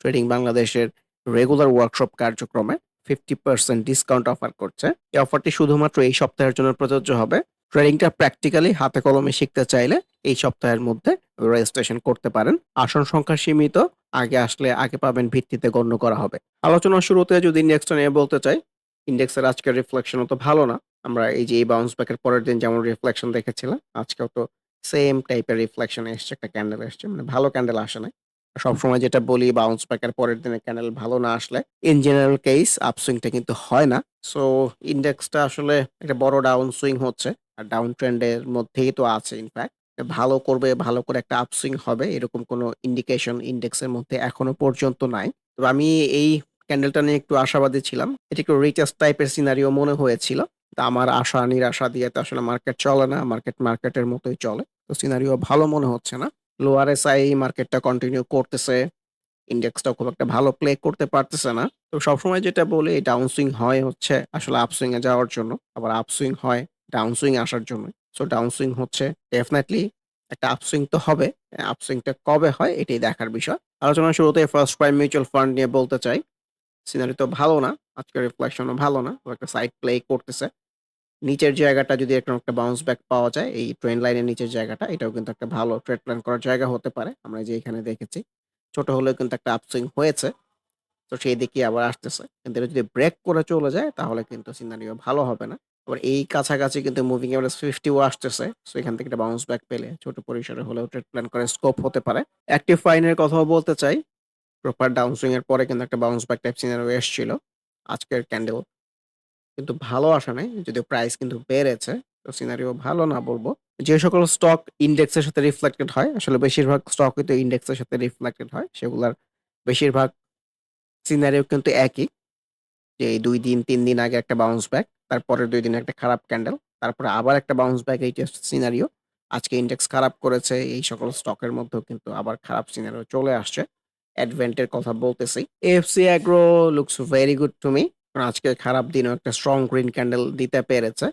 Trading বাংলাদেশের regular workshop কার্যক্রমে 50% discount offer করছে। এই অফারটি শুধুমাত্র এই সপ্তাহের জন্য প্রযোজ্য হবে। ট্রেডিংটা প্র্যাকটিক্যালি হাতে কলমে শিখতে চাইলে এই সপ্তাহের মধ্যে রেজিস্ট্রেশন করতে পারেন। আসন সংখ্যা সীমিত। আগে আসলে আগে পাবেন ভিত্তিতে গণ্য করা হবে। আলোচনার শুরুতে যদি ইন্ডেক্সটা নিয়ে বলতে চাই, ইন্ডেক্সের আজকের রিফ্লেকশন অত ভালো না। আমরা এই যে এই বাউন্স ব্যাক এর পরের দিন যেমন রিফ্লেকশন দেখেছিলাম, আজকেও তো সেম টাইপের রিফ্লেকশন এসছে, একটা ক্যান্ডেল এসছে। মানে ভালো ক্যান্ডেল আসে নাই। সবসময় যেটা বলি বাউন্স ব্যাক এর পরের দিনের ক্যান্ডেল ভালো না আসলে ইন জেনারেল কেস আপসুইংটা কিন্তু হয় না। সো ইন্ডেক্সটা আসলে একটা বড় ডাউন সুইং হচ্ছে। আর ডাউন ট্রেন্ড এর মধ্যেই তো আছে ইনফ্যাক্ট। ভালো করবে, ভালো করে একটা আপসুইং হবে এরকম কোনো ইন্ডিকেশন ইন্ডেক্সের মধ্যে এখনও পর্যন্ত নাই। তো আমি এই ক্যান্ডেলটা নিয়ে একটু আশাবাদী ছিলাম। এটি একটু রিটেস্ট টাইপের সিনারিও মনে হয়েছিল। তা আমার আশা নিরাশা দিয়ে তো আসলে মার্কেট চলে না। মার্কেট মার্কেটের মতোই চলে। তো সিনারিও ভালো মনে হচ্ছে না। লোয়ার এসআই মার্কেটটা কন্টিনিউ করতেছে। ইন্ডেক্সটাও খুব একটা ভালো প্লে করতে পারতেছে না। তো সবসময় যেটা বলি, এই ডাউন সুইং হয় হচ্ছে আসলে আপসুইং এ যাওয়ার জন্য। আবার আপসুইং হয় ডাউন সুইং আসার জন্য। সো ডাউন সুইং হচ্ছে ডেফিনিটলি একটা আপসুইং তো হবে। আপসুইংটা কবে হয়, এটাই দেখার বিষয়। আলোচনার শুরুতে ফার্স্ট প্রাইম মিউচুয়াল ফান্ড নিয়ে বলতে চাই। সিনারি তো ভালো না। আজকের রিফ্লেকশনও ভালো না। একটা সাইড প্লে করতেছে। নিচের জায়গাটা যদি এরকম একটা বাউন্স ব্যাক পাওয়া যায়, এই ট্রেন্ড লাইনের নিচের জায়গাটা, এটাও কিন্তু একটা ভালো ট্রেড প্ল্যান করার জায়গা হতে পারে। আমরা যে এখানে দেখেছি। ছোট হলেও কিন্তু একটা আপসুইং হয়েছে। তো সেই দিকেই আবার আসতেছে। কিন্তু এটা যদি ব্রেক করে চলে যায় তাহলে কিন্তু সিনারিও ভালো হবে না। আবার এই কাছাকাছি কিন্তু মুভিং এভারেজ 50 ও আসতেছে। সো এখান থেকে একটা বাউন্স ব্যাক পেলে ছোট পরিসরে হলেও ট্রেড প্ল্যান করার স্কোপ হতে পারে। অ্যাক্টিভ ফাইন এর কথাও বলতে চাই। প্রপার ডাউন সুইং এর পরে কিন্তু একটা বাউন্স ব্যাক টাইপ সিনারিও এসছিল। আজকের ক্যান্ডেল কিন্তু ভালো আসে নাই। যদিও প্রাইস কিন্তু বেড়েছে। তো সিনারিও ভালো না বলব। যে সকল স্টক ইন্ডেক্সের সাথে রিফ্লেক্টেড হয়, আসলে বেশিরভাগ স্টকই তো ইন্ডেক্সের সাথে রিফ্লেক্টেড হয়। সেগুলার বেশিরভাগ সিনারিও কিন্তু একই। যে এই ২ দিন তিন দিন আগে একটা বাউন্স ব্যাক, তারপরের ২ দিনে একটা খারাপ ক্যান্ডেল, তারপরে আবার একটা বাউন্স ব্যাক এই সিনারিও। আজকে ইন্ডেক্স খারাপ করেছে। এই সকল স্টকের মধ্যেও কিন্তু আবার খারাপ সিনারিও চলে আসছে। অ্যাডভেন্ট এর কথা বলতেছি। AFC agro looks very good to me. কারণ আজকের খারাপ দিনেও একটা স্ট্রং গ্রিন ক্যান্ডেল দিতে পেরেছে।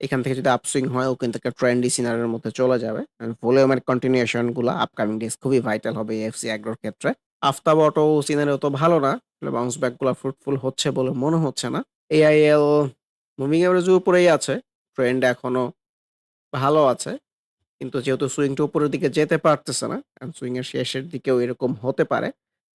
এখান থেকে যদি আপসুইং হয়, ও কিন্তু একটা ট্রেন্ডি সিনারিওর মধ্যে চলে যাবে। ভলিউমের কন্টিনিউশনগুলা আপকামিং ডেজ খুবই ভাইটাল হবে এএফসি অ্যাগ্রোর ক্ষেত্রে। আফতাব অটো সিনারিও তো ভালো না। বাউন্স ব্যাকগুলা ফ্রুটফুল হচ্ছে বলে মনে হচ্ছে না। এআইএল মুভিং এভারেজের উপরেই আছে। ট্রেন্ড এখনও ভালো আছে। কিন্তু যেহেতু সুইংটা উপরের দিকে যেতে পারতেছে না। এন্ড সুইং এর শেষের দিকেও এরকম হতে পারে।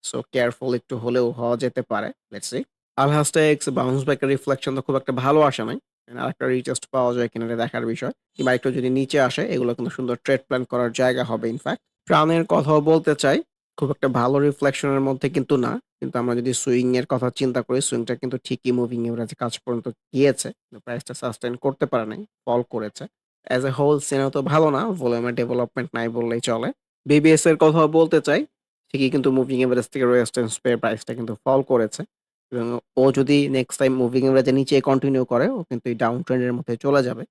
সো কেয়ারফুল একটু হলেও হওয়া যেতে পারে। Let's see. আলহাসটেক্স বাউন্স ব্যাক এর রিফ্লেকশন তো খুব একটা ভালো আসে নাই। আরেকটা রিটেস্ট পাওয়া যায় কিনা দেখার বিষয়। কিংবা একটু যদি নিচে আসে, এগুলো কিন্তু সুন্দর ট্রেড প্ল্যান করার জায়গা হবে ইনফ্যাক্ট। প্রাণের কথাও বলতে চাই। খুব একটা ভালো রিফ্লেকশন এর মধ্যে কিন্তু না। কিন্তু আমরা যদি সুইং এর কথা চিন্তা করি সুইংটা কিন্তু ঠিকই মুভিং এভারেজ কাজ পর্যন্ত গিয়েছে। প্রাইসটা সাস্টেইন করতে পারে নাই। ফল করেছে। অ্যাজ এ হোল সিনারিও তো ভালো না। ভলিউমের ডেভেলপমেন্ট নাই বললেই চলে। বিবিএস এর কথাও বলতে চাই। ঠিকই কিন্তু মুভিং এভারেজ থেকে রেজিস্ট্যান্স পেয়ে প্রাইসটা কিন্তু ফল করেছে। এবং ও যদি নেক্সট টাইম মুভিং এভারেজের নিচে কন্টিনিউ করে, ও কিন্তু এই ডাউন ট্রেন্ড এর মধ্যে চলে যাবে।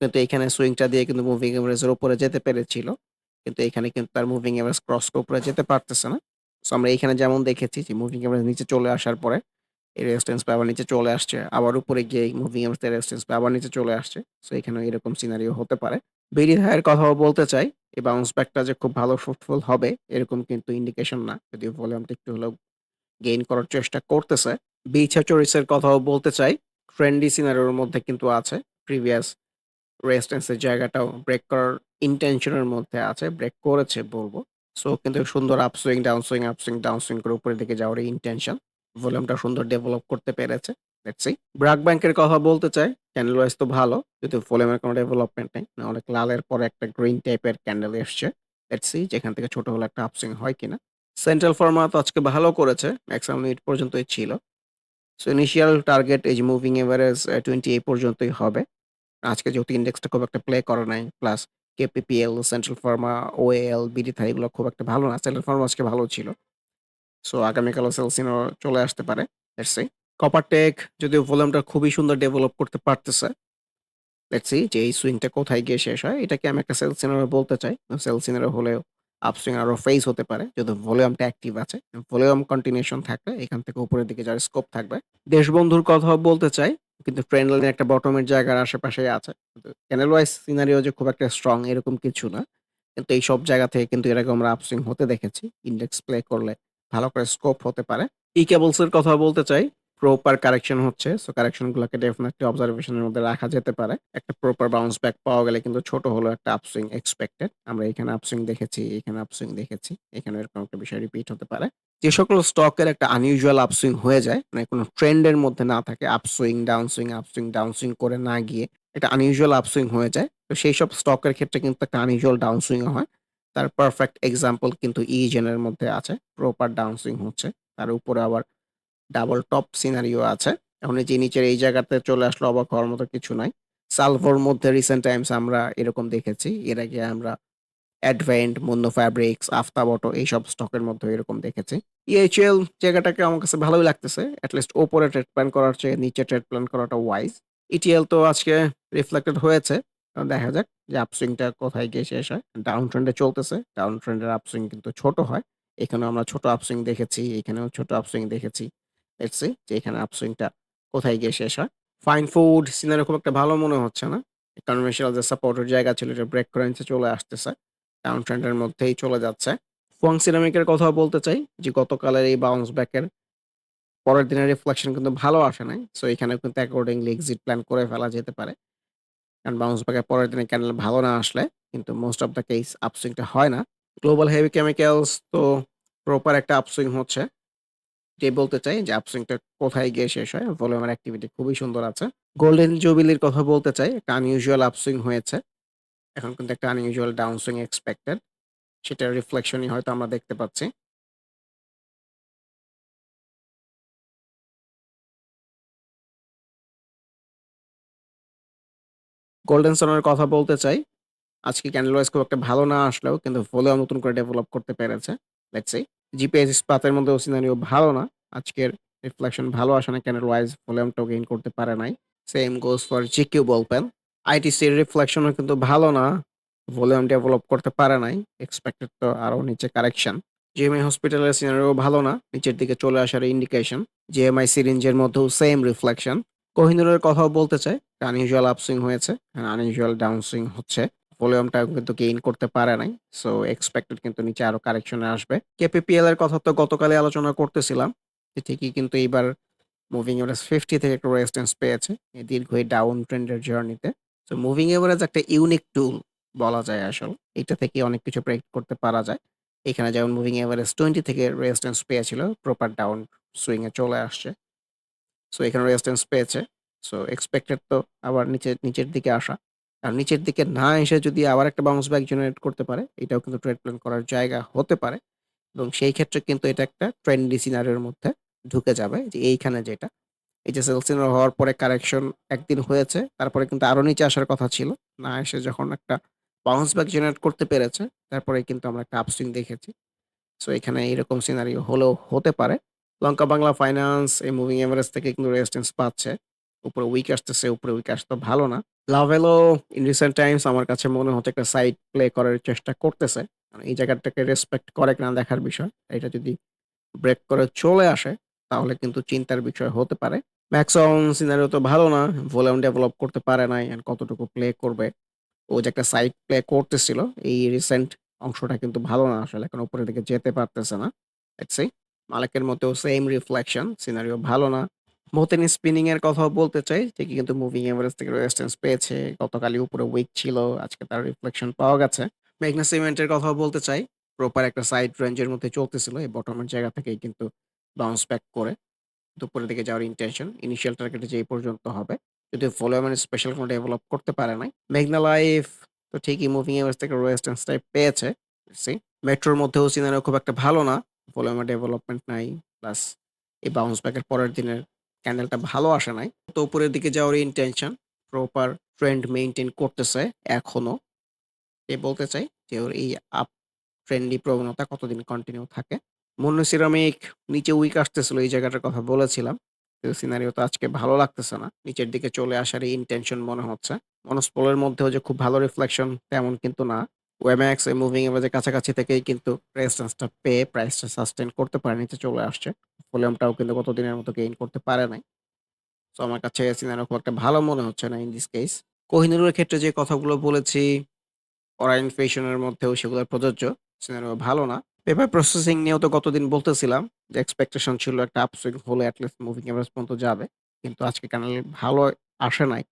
কিন্তু এখানে সুইংটা দিয়ে কিন্তু মুভিং এভারেজ এর উপরে যেতে পেরেছিল। কিন্তু এখানে কিন্তু তার মুভিং এভারেজ ক্রস করে যেতে পারতেছে না। সো আমরা এইখানে যেমন দেখেছি যে মুভিং এভারেজ নিচে চলে আসার পরে এই রেজিস্ট্যান্স আবার নিচে চলে আসছে। আবার উপরে গিয়ে মুভিং এভারেজ এর রেজিস্ট্যান্স আবার নিচে চলে আসছে। সো এখানে এরকম সিনারিও হতে পারে। বিডি হাইয়ের কথাও বলতে চাই। এই বাউন্স ব্যাকটা যে খুব ভালো ফ্রুটফুল হবে, এরকম কিন্তু ইন্ডিকেশন না। যদিও ভলিউমটা একটু হলেও গেইন করার চেষ্টা করতেছে। বিছা চরিসের কথাও বলতে চাই। ট্রেন্ডি সিনারিওর মধ্যে কিন্তু আছে। প্রিভিয়াস রেজিস্ট্যান্স এর জায়গাটাও ব্রেক করার ইনটেনশন এর মধ্যে আছে। ব্রেক করেছে বলব সো কিন্তু সুন্দর আপসুইং, ডাউনসুইং, আপসুইং, ডাউনসুইং করে উপরের দিকে যাওয়ার ইনটেনশন। ভলিউমটা সুন্দর ডেভেলপ করতে পেরেছে। সি। ব্রাক ব্যাংকের কথা বলতে চাই। ক্যান্ডেল ওয়াইজ তো ভালো। কিন্তু ভলিউমের কোনো ডেভেলপমেন্ট নেই। অনেক লালের পরে একটা গ্রিন টাইপের ক্যান্ডেল এসছে। সি যেখান থেকে ছোট হলে একটা আপসুইং হয় কিনা। সেন্ট্রাল ফার্মা তো আজকে ভালো করেছে। ম্যাক্সিমাম মিড পর্যন্তই ছিল। সো ইনিশিয়াল টার্গেট এই মুভিং এভারেজ টোয়েন্টি 20 এই পর্যন্তই হবে। আজকে যেহেতু ইন্ডেক্সটা খুব একটা প্লে করে নাই। Plus KPPL, central pharma, OAL, BD Thai এগুলো খুব একটা ভালো না। সেন্ট্রাল ফার্মা আজকে ভালো ছিল। সো আগামীকালও সেলসিনো চলে আসতে পারে। Let's C. কপারটেক যদিও ভলিউমটা খুবই সুন্দর ডেভেলপ করতে পারতেছে। লেটস যে এই সুইংটা কোথায় গিয়ে শেষ হয়। এটাকে আমি একটা সেল সিনারিও বলতে চাই। সেল সিনারিও হলেও আপসুইং আরও ফেজ হতে পারে। যদি ভলিউমটা অ্যাক্টিভ আছে। ভলিউম কন্টিনিউশন থাকলে এখান থেকে উপরের দিকে যার স্কোপ থাকবে। দেশবন্ধুর কথাও বলতে চাই। কিন্তু ট্রেন্ড লাইনে একটা বটমের জায়গার আশেপাশে আছে। কিন্তু ক্যান্ডেল ওয়াইজ সিনারিও যে খুব একটা স্ট্রং এরকম কিছু না। কিন্তু এই সব জায়গা থেকে কিন্তু এর আগে আমরা আপসুইং হতে দেখেছি। ইন্ডেক্স প্লে করলে ভালো করে স্কোপ হতে পারে। ই কেবলস এর কথা বলতে চাই। প্রপার কারেকশন হচ্ছে। সো কারেকশন গুলাকে ডেফিনিটলি অবজারভেশন এর মধ্যে রাখা যেতে পারে। একটা প্রপার বাউন্স ব্যাক পাওয়া গেলে কিন্তু ছোট হলেও একটা আপসুইং এক্সপেক্টেড। আমরা এখানে আপসুইং দেখেছি, এখানে আপসুইং দেখেছি। এখানে এরকম একটা বিষয় রিপিট হতে পারে। যে সকল স্টকের একটা আনইউজুয়াল আপসুইং হয়ে যায়, মানে কোনো ট্রেন্ড এর মধ্যে না থাকে, আপসুইং, ডাউনসুইং, আপসুইং, ডাউনসুইং করে না গিয়ে একটা আনইউজুয়াল আপসুইং হয়ে যায়। তো সেই সব স্টকের ক্ষেত্রে কিন্তু একটা আনইউজুয়াল ডাউনসুইং হয়। তার পারফেক্ট এক্সাম্পল কিন্তু ইজেন এর মধ্যে আছে। প্রপার ডাউনসুইং হচ্ছে। তার উপরে আবার ডাবল টপ সিনারিও আছে। এখন যে নিচের এই জায়গাতে চলে আসলো অবাক হওয়ার মতো কিছু নাই। সালভোর মধ্যে রিসেন্ট টাইমস আমরা এরকম দেখেছি। এর আগে আমরা Advent, Monno fabrics, Aftab auto এইসব স্টকের মধ্যে এরকম দেখেছি। ইএইচএল জায়গাটাকে আমার কাছে ভালোই লাগতেছে। এট লিস্ট ওপরে ট্রেড প্ল্যান করার চেয়ে নিচে ট্রেড প্ল্যান করাটা ওয়াইজ। ইটিএল তো আজকে রিফ্লেক্টেড হয়েছে। দেখা যাক যে আপসুইংটা কোথায় গিয়ে শেষ হয়। ডাউন ট্রেন্ড চলতেছে। ডাউন ট্রেন্ড এর আপসুইং কিন্তু ছোট হয়। এখানেও আমরা ছোট আপসুইং দেখেছি। এখানেও ছোট আপসুইং দেখেছি। লেটস সি যে এখানে আপসুইংটা কোথায় গিয়ে শেষ হয়। ফাইন ফুড সিনারিও খুব একটা ভালো মনে হচ্ছে না। কনভেনশনাল যে সাপোর্টের জায়গা ছিল, এটা ব্রেক করে নিচে চলে আসতেছে। ডাউন ট্রেন্ড এর মধ্যেই চলে যাচ্ছে। ফুয়াং সিরামিকের কথাও বলতে চাই, যে গতকালের এই বাউন্স ব্যাক এর পরের দিনের রিফ্লেকশন কিন্তু ভালো আসে নাই। সো এখানেও কিন্তু অ্যাকর্ডিংলি এক্সিট প্ল্যান করে ফেলা যেতে পারে। কারণ বাউন্স ব্যাক এর পরের দিনে ক্যান্ডেল ভালো না আসলে, কিন্তু মোস্ট অফ দ্যা কেস আপসুইংটা হয় না। গ্লোবাল হেভি কেমিক্যালস তো প্রপার একটা আপসুইং হচ্ছে। এটাই বলতে চাই যে আপসুইংটা কোথায় গিয়ে শেষ হয়। ভলিউমের অ্যাক্টিভিটি খুবই সুন্দর আছে। গোল্ডেন জুবিলির কথা বলতে চাই। একটা আনইউজুয়াল আপসুইং হয়েছে। এখন কিন্তু একটা আনইউজুয়াল ডাউনসুইং এক্সপেক্টেড। সেটার রিফ্লেকশনই হয়তো আমরা দেখতে পাচ্ছি। গোল্ডেন সন এর কথা বলতে চাই। আজকে ক্যান্ডেল ওয়াইজ খুব একটা ভালো না আসলেও, কিন্তু ভলিউম নতুন করে ডেভেলপ করতে পেরেছে। Let's see. জিপিএস ইস্পাতের মধ্যেও সিনারিও ভালো না। আজকের রিফ্লেকশন ভালো আসে না ক্যান্ডেল ওয়াইজ ভলিউমটাও গেইন করতে পারে নাই। Same goes for GQ ballpen. আইটিসির রিফ্লেকশনও কিন্তু ভালো না। ভলিউম ডেভেলপ করতে পারে নাই। এক্সপেক্টেড তো আরও নিচে কারেকশন। জিএমআই হসপিটালের সিনারিও ভালো না। নিচের দিকে চলে আসার ইন্ডিকেশন। জিএমআই সিরিঞ্জের মধ্যেও সেম রিফ্লেকশন। কোহিনুরের কথাও বলতে চাই। আনইউজুয়াল আপসুইং হয়েছে। আনইউজুয়াল ডাউনসুইং হচ্ছে। ভলিউমটাও কিন্তু গেইন করতে পারে নাই। সো এক্সপেক্টেড কিন্তু নিচে আরও কারেকশন আসবে। কেপিপিএল এর কথা তো গতকালই আলোচনা করতেছিলাম। যে ঠিকই কিন্তু এইবার মুভিং এভারেজ 50 থেকে একটু রেজিস্ট্যান্স পেয়েছে। এই দীর্ঘ এই ডাউন ট্রেন্ড এর জার্নিতে। সো মুভিং এভারেজ একটা ইউনিক টুল বলা যায় আসলে, এটা থেকে অনেক কিছু প্রেডিক্ট করতে পারা যায়। এখানে যেমন মুভিং এভারেজ 20 থেকে রেজিস্ট্যান্স পেয়েছিল। প্রপার ডাউন সুইং এ চলে আসছে। সো এখানে রেজিস্ট্যান্স পেয়েছে। সো এক্সপেক্টেড তো আবার নিচে, নিচের দিকে আসা। আর নিচের দিকে না এসে যদি আবার একটা বাউন্স ব্যাক জেনারেট করতে পারে, এটাও কিন্তু ট্রেড প্ল্যান করার জায়গা হতে পারে। এবং সেই ক্ষেত্রে কিন্তু এটা একটা ট্রেন্ডি সিনারিওর মধ্যে ঢুকে যাবে যে এইখানে যেটা। এই যে সেল সিনারিও হওয়ার পরে কারেকশন একদিন হয়েছে। তারপরে কিন্তু আরও নিচে আসার কথা ছিল। না এসে যখন একটা বাউন্স ব্যাক জেনারেট করতে পেরেছে, তারপরে কিন্তু আমরা একটা আপসুইং দেখেছি। সো এখানে এরকম সিনারিও হলেও হতে পারে। লঙ্কা বাংলা ফাইন্যান্স এই মুভিং এভারেজ থেকে কিন্তু রেজিস্ট্যান্স পাচ্ছে। উপরে উইক আসতেছে, উপরে উইক আসতো ভালো না। লাভেলো ইন রিসেন্ট টাইমস আমার কাছে মনে হচ্ছে একটা সাইড প্লে করার চেষ্টা করতেছে। মানে এই জায়গাটাকে রেসপেক্ট করে কিনা দেখার বিষয়। এটা যদি ব্রেক করে চলে আসে, তাহলে কিন্তু চিন্তার বিষয় হতে পারে। ম্যাক্সন সিনারিও তো ভালো না। ভলিউম ডেভেলপ করতে পারে নাই। অ্যান্ড কতটুকু প্লে করবে। ও যে একটা সাইড প্লে করতেছিল, এই রিসেন্ট অংশটা কিন্তু ভালো না, আসলে। এখন উপরের দিকে যেতে পারতেছে না। সি। মালিকের মতেও সেম রিফ্লেকশন। সিনারিও ভালো না। স্পিনিং এর কথাও বলতে চাই। ঠিকই কিন্তু মুভিং এভারেজ থেকে রেজিস্ট্যান্স পেয়েছে। গতকালই উপরে উইক ছিল। আজকে তার রিফ্লেকশন পাওয়া গেছে। মেঘনা সিমেন্টের কথাও বলতে চাই। প্রপার একটা সাইড রেঞ্জ এর মধ্যে চলতেছিল। এই বটমের জায়গা থেকেই কিন্তু বাউন্স ব্যাক করে দুপুরের দিকে যাওয়ার ইনটেনশন। ইনিশিয়াল টার্গেটে যে পর্যন্ত হবে। যদি ভলিউম স্পেশাল কোনো ডেভেলপ করতে পারে নাই। মেঘনা লাইফ তো ঠিকই মুভিং এভারেজ থেকে রেজিস্ট্যান্স টাইপ পেয়েছে। সি মেট্রোর মধ্যেও সিনারিও খুব একটা ভালো না। ভলিউমের ডেভেলপমেন্ট নাই। প্লাস এই বাউন্স ব্যাক এর পরের দিনের ক্যান্ডেলটা ভালো আসে নাই। তো উপরের দিকে যাওয়ার ইনটেনশন। প্রপার ট্রেন্ড মেইনটেইন করতেছে এখনও। এ বলতে চাই যে ওর এই আপ ট্রেন্ডি প্রবণতা কতদিন কন্টিনিউ থাকে। মুন্নু সিরামিক নিচে উইক আসতেছিল, এই জায়গাটার কথা বলেছিলাম। সিনারিও তো আজকে ভালো লাগতেছে না। নিচের দিকে চলে আসার ইনটেনশন মনে হচ্ছে। মনস্পলের মধ্যেও যে খুব ভালো রিফ্লেকশন তেমন কিন্তু না। ওয়েম্যাক্স এই মুভিং এভারেজের কাছাকাছি থেকেই কিন্তু রেজিস্ট্যান্সটা পেয়ে প্রাইসটা সাস্টেইন করতে পারে, নিচে চলে আসছে। ভলিউমটাও কিন্তু গতদিনের মতো গেইন করতে পারে নাই। সো আমার কাছে সিনারিও খুব একটা ভালো মনে হচ্ছে না ইন দিস কেস। কোহিনুরের ক্ষেত্রে যে কথাগুলো বলেছি, ওরা ইনফ্লেশন এর মধ্যেও সেগুলো প্রযোজ্য। সিনারিও ভালো না। পেপার প্রসেসিং নিয়েও তো গতদিন বলতেছিলাম যে এক্সপেকটেশন ছিল একটা আপসুইং হলে এট লিস্ট মুভিং এভারেজ পর্যন্ত যাবে। কিন্তু আজকে ক্যানেল ভালো আসে নাই।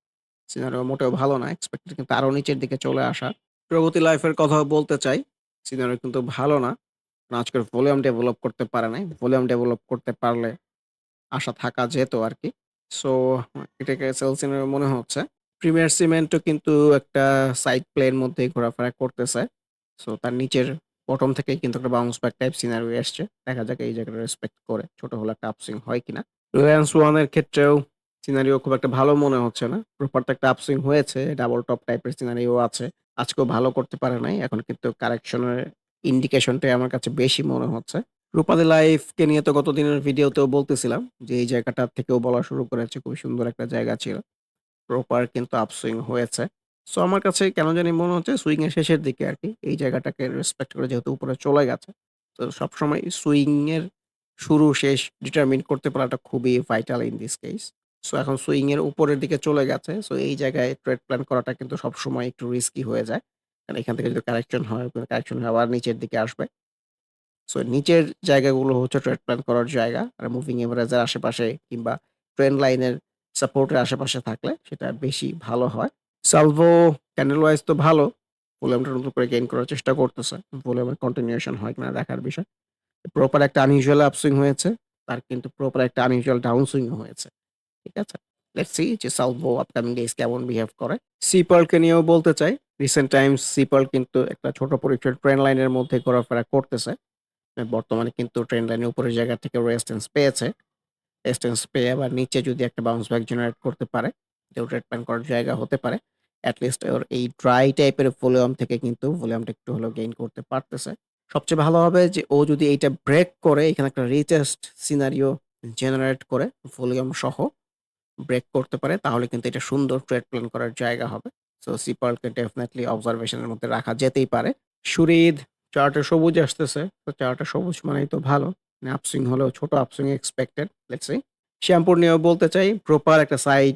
সিনারিও মোটেও ভালো না। এক্সপেক্টেড কিন্তু আরও নিচের দিকে চলে আসা। প্রগতি লাইফের কথাও বলতে চাই। সিনারিও কিন্তু ভালো না। আজকের ভলিউম ডেভেলপ করতে পারে নাই। ভলিউম ডেভেলপ করতে পারলে আশা থাকা যেত আর কি সো এটাকে সেল সিনারিও মনে হচ্ছে। প্রিমিয়ার সিমেন্টও কিন্তু একটা সাইড প্লে এর মধ্যেই ঘোরাফেরা করতেছে। সো তার নিচের বটম থেকেই কিন্তু একটা বাউন্স ব্যাক টাইপ সিনারি এসছে। দেখা যাক এই জায়গাটা রেসপেক্ট করে ছোট হলে একটা আপসুইং হয় কিনা। রিলায়েন্স ওয়ানের ক্ষেত্রেও সিনারিও খুব একটা ভালো মনে হচ্ছে না। প্রপার তো একটা আপসুইং হয়েছে। ডাবল টপ টাইপের সিনারিও আছে। আজকেও ভালো করতে পারে নাই। এখন কিন্তু কারেকশন এর ইন্ডিকেশনটাই আমার কাছে বেশি মনে হচ্ছে। রূপালী লাইফকে নিয়ে তো গত দিনের ভিডিওতেও বলতেছিলাম যে, এই জায়গাটা থেকেও বলা শুরু করেছে। খুবই সুন্দর একটা জায়গা ছিল। প্রপার কিন্তু আপসুইং হয়েছে। সো আমার কাছে কেন জানি মনে হচ্ছে সুইং এর শেষের দিকে আরকি। এই জায়গাটাকে রেসপেক্ট করে যেহেতু উপরে চলে গেছে। তো সবসময় সুইং এর শুরু শেষ ডিটারমিন করতে পারাটা খুবই vital in this case. So এখন সুইং এর উপরের দিকে চলে গেছে। সো এই জায়গায় ট্রেড প্ল্যান করাটা কিন্তু সবসময় একটু রিস্কি হয়ে যায়। কারণ এখান থেকে যদি কারেকশন হয়, কারেকশন হয়ে আবার নিচের দিকে আসবে। সো নিচের জায়গাগুলো হচ্ছে ট্রেড প্ল্যান করার জায়গা। আর মুভিং এভারেজ এর আশেপাশে কিংবা ট্রেন লাইনের সাপোর্ট এর আশেপাশে থাকলে সেটা বেশি ভালো হয়। সালভো ক্যান্ডেল ওয়াইজ তো ভালো। ভলিউমটা নতুন করে গেইন করার চেষ্টা করতেছে। ভলিউমের কন্টিনিউশন হয় কিনা দেখার বিষয়। প্রপার একটা আনইউজুয়াল আপসুইং হয়েছে। তার কিন্তু প্রপার একটা আনইউজুয়াল ডাউন সুইং হয়েছে। ঠিক আছে? লেটস সি যে সালভো আপকামিং ডেজ কেমন বিহেভ করে। সিপার্ল কে নিয়েও বলতে চাই। রিসেন্ট টাইমস সিপার্ল কিন্তু একটা ছোট পরিসরের ট্রেন্ড লাইনের মধ্যে ঘোরাফেরা করতেছে। বর্তমানে কিন্তু ট্রেন্ড লাইনের উপরের জায়গা থেকে রেজিস্ট্যান্স পেয়েছে। রেজিস্ট্যান্স পেয়ে আবার নিচে যদি একটা বাউন্স ব্যাক জেনারেট করতে পারে, এটাও ট্রেড প্ল্যান করার জায়গা হতে পারে। এট লিস্ট ওর এই ড্রাই টাইপের ভলিউম থেকে কিন্তু ভলিউমটা একটু হলেও গেইন করতে পারতেছে। সবচেয়ে ভালো হবে যে ও যদি এইটা ব্রেক করে এখানে একটা রিটেস্ট সিনারিও জেনারেট করে ভলিউম সহ ব্রেক করতে পারে, তাহলে কিন্তু এটা সুন্দর ট্রেড প্ল্যান করার জায়গা হবে। সো সিপার্লকে ডেফিনিটলি অবজারভেশন এর মধ্যে রাখা যেতেই পারে। সুরিদ চার্টে সবুজ আসতেছে। তো চার্টে সবুজ মানেই তো ভালো। মানে আপসুইং হলেও ছোট আপসুইং এক্সপেক্টেড। লেটস। শ্যাম্পুর নিয়েও বলতে চাই প্রপার একটা side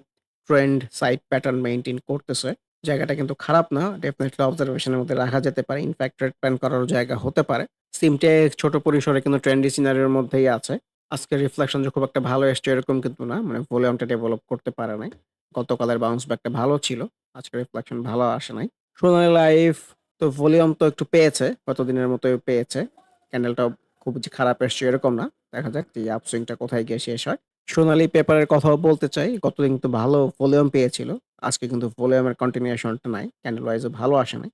trend side pattern maintain করতেছে। জায়গাটা কিন্তু খারাপ না। ডেফিনিটলি অবজারভেশন এর মধ্যে রাখা যেতে পারে। ইনফ্যাক্ট ট্রেড প্ল্যান করার জায়গা হতে পারে। সিমটেক ছোট পরিসরে কিন্তু ট্রেন্ডি সিনারিওর মধ্যেই আছে। আজকের রিফ্লেকশন যে খুব একটা ভালো এসছে এরকম কিন্তু না। মানে ভলিউমটা ডেভেলপ করতে পারে নাই। গতকালের বাউন্স ব্যাকটা ভালো ছিল। আজকের রিফ্লেকশন ভালো আসে নাই। সোনালী লাইফ তো ভলিউম তো একটু পেয়েছে। গতদিনের মতোই পেয়েছে। ক্যান্ডেলটাও খুব যে খারাপ এসছে এরকম না। দেখা যাক যে আপসুইংটা কোথায় গিয়ে শেষ হয়। সোনালী পেপারের কথাও বলতে চাই। গতদিন কিন্তু ভালো ভলিউম পেয়েছিল। আজকে কিন্তু ভলিউমের কন্টিনিউশনটা নাই। ক্যান্ডেল ওয়াইজ ও ভালো আসে নাই।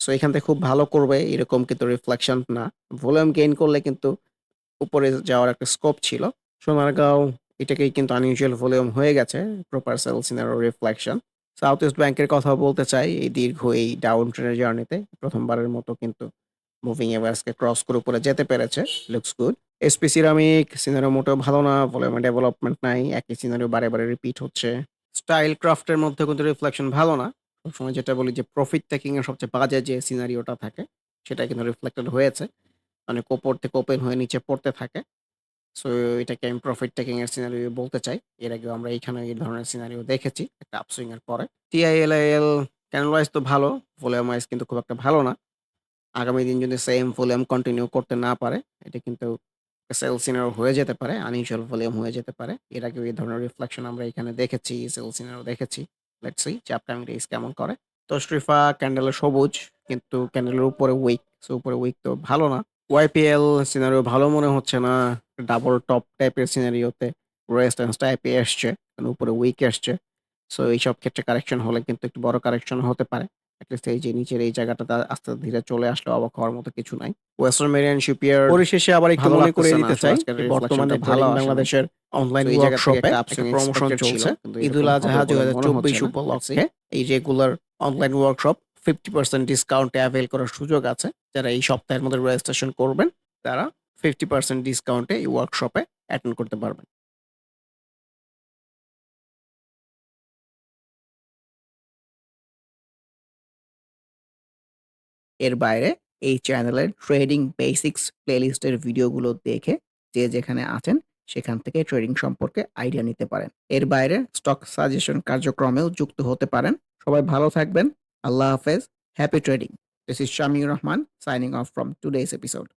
সো এখান থেকে খুব ভালো করবে, এরকম কিন্তু রিফ্লেকশন না। ভলিউম গেইন করলে কিন্তু উপরে যাওয়ার একটা স্কোপ ছিল। সোনারগাঁও এটাকেই কিন্তু আনইউজুয়াল ভলিউম হয়ে গেছে। Proper sell scenario reflection. South east ব্যাংকের কথাও বলতে চাই। এই দীর্ঘ এই ডাউন ট্রেনের জার্নিতে প্রথমবারের মতো কিন্তু মুভিং এভারেজকে ক্রস করে উপরে যেতে পেরেছে। Looks good. SP ceramic scenario মোটেও ভালো না। ভলিউমে ডেভেলপমেন্ট নাই। একই সিনারিও বারে, বারে রিপিট হচ্ছে। স্টাইল ক্রাফটের মধ্যে কিন্তু রিফ্লেকশন ভালো না। সবসময় যেটা বলি যে প্রফিট টেকিং এর সবচেয়ে বাজে যে সিনারিওটা থাকে, সেটা কিন্তু রিফ্লেক্টেড হয়েছে। অনেক উপর থেকে ওপেন হয়ে নিচে পড়তে থাকে। সো এটাকে আমি প্রফিট টেকিং এর সিনারিও বলতে চাই। এর আগেও আমরা এইখানে এই ধরনের সিনারিও দেখেছি একটা আপসুইং এর পরে। TILAL ক্যান্ডেল ওয়াইজ তো ভালো, ভলিউম ওয়াইজ কিন্তু খুব একটা ভালো না। আগামী দিন যদি সেম ভলিউম কন্টিনিউ করতে না পারে, এটা কিন্তু সেল সিনারিও হয়ে যেতে পারে, আনইউজুয়াল ভলিউম হয়ে যেতে পারে। এর আগেও এই ধরনের রিফ্লেকশন আমরা এখানে দেখেছি, সেল সিনারিও দেখেছি। লেটস সি যে আপকামিং ডেজ কেমন করে। তো তশরিফা ক্যান্ডেলে সবুজ কিন্তু ক্যান্ডেলের উপরে উইক। সো উপরে উইক তো ভালো না। YPL সিনারিও ভালো মনে হচ্ছে না। ডাবল টপ টাইপের সিনারিওতে রেজিস্ট্যান্স টাইপে এসছে। মানে উপরে উইক এসছে। সো এইসব ক্ষেত্রে কারেকশন হলে কিন্তু একটু বড় কারেকশন হতে পারে। এই যে নিচের এই জায়গাটাতে আস্তে ধীরে চলে আসলে অবাক হওয়ার মতো কিছু নাই। ওয়েস্টার্ন মেরিডিয়ান শিপইয়ার্ড পরিশেষে আবার একটু মনে করে দিতে চাই বর্তমানে ভালো বাংলাদেশের অনলাইন ওয়ার্কশপে প্রমোশন চলছে। ঈদুল আজহা বলে মনে ২০২৪ উপলক্ষে এই রেগুলার অনলাইন ওয়ার্কশপ 50% ডিসকাউন্টে অ্যাভেল করার সুযোগ আছে। যারা এই সপ্তাহের মধ্যে রেজিস্ট্রেশন করবেন, তারা 50% ডিসকাউন্টে এই ওয়ার্কশপে অ্যাটেন্ড করতে পারবেন। এর বাইরে এই চ্যানেলের ট্রেডিং বেসিক্স প্লেলিস্টের ভিডিওগুলো দেখে যে যেখানে আছেন সেখান থেকে ট্রেডিং সম্পর্কে আইডিয়া নিতে পারেন। এর বাইরে স্টক সাজেশন কার্যক্রমেও যুক্ত হতে পারেন। সবাই ভালো থাকবেন। Allah Hafiz. Happy trading. This is Shamir Rahman signing off from today's episode.